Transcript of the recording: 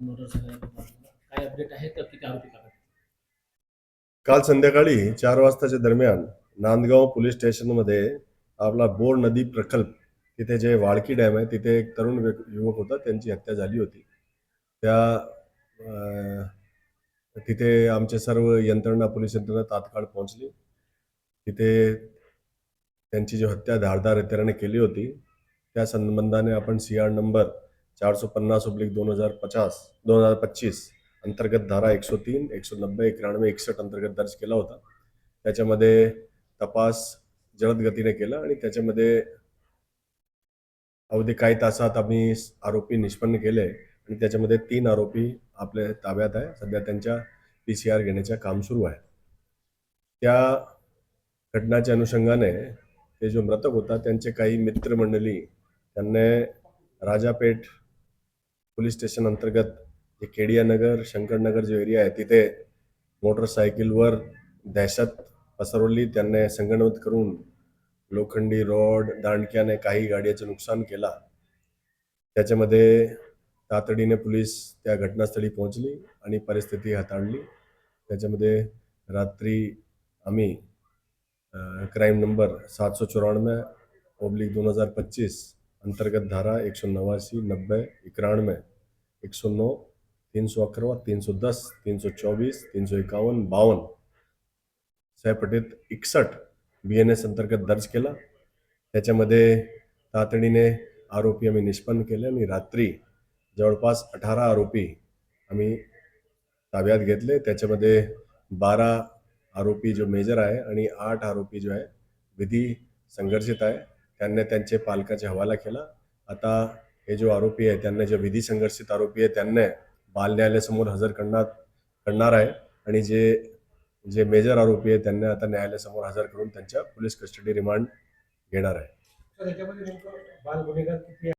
काय अपडेट आहे तर किती आरोपी काल संध्याकाळी चार वाजताच्या दरम्यान नांदगाव पोलीस स्टेशनमध्ये आपला बोर नदी प्रकल्प तिथे जे वाळकी डॅम आहे तिथे एक तरुण युवक होता त्यांची हत्या झाली होती. त्या तिथे आमचे सर्व यंत्रणा पोलीस यंत्रणा तात्काळ पोहोचली. तिथे त्यांची जी हत्या धारदार हत्याराने केली होती. त्या संबंधाने आपण सी आर नंबर चार सौ पन्नास ओब्लिक दोन हजार पचास दोन हजार पच्चीस अंतर्गत धारा एकशे तीन एकशे नब्बे एक्याण्णव एकसष्ट अंतर्गत दर्ज केला होता. त्याच्यामध्ये तपास जलद गतीने केला आणि त्याच्यामध्ये अवधी काही तासात आम्ही आरोपी निष्पन्न केले आणि त्याच्यामध्ये तीन आरोपी आपल्या ताब्यात आहे. सध्या त्यांच्या पी सी आर घेण्याचे काम सुरू आहे. त्या घटनाच्या अनुषंगाने ते जो मृतक होता त्यांचे काही मित्रमंडळी त्यांनी राजापेठ पोलीस स्टेशन अंतर्गत जे केडियानगर शंकरनगर जो एरिया आहे तिथे मोटरसायकलवर दहशत पसरवली. त्यांनी संगणमत करून लोखंडी रॉड दांडक्याने काही गाड्याचं नुकसान केला. त्याच्यामध्ये तातडीने पोलीस त्या घटनास्थळी पोहोचली आणि परिस्थिती हाताळली. त्याच्यामध्ये रात्री आम्ही क्राईम नंबर सातशे चौऱ्याण्णव ओब्लिक दोन हजार पच्चीस अंतर्गत धारा एक सौ नवासी नब्बे इक्यानवे एक सौ नौ तीन सौ अकरा तीन सौ दस तीन सौ चौबीस तीन सौ एकावन्न बावन्न. सहपटीत एकसष्ट बी एन एस अंतर्गत दर्ज केला. त्याच्यामध्ये तातडीने आरोपी आम्ही निष्पन्न केले आणि रात्री जवळपास अठरा आरोपी आम्ही ताब्यात घेतले. त्याच्यामध्ये बारा आरोपी जो मेजर आहे आणि आठ आरोपी जो आहे विधी संघर्षित आहे. त्यांनी त्यांचे पालकाचे हवाला केला. आता हे जो आरोपी आहे त्यांना जे विधी संघर्षित आरोपी आहे त्यांना बाल न्यायालयासमोर हजर करणार करणार आहे. आणि जे जे मेजर आरोपी आहे त्यांना आता न्यायालयासमोर हजर करून त्यांच्या पोलीस कस्टडी रिमांड घेणार आहे.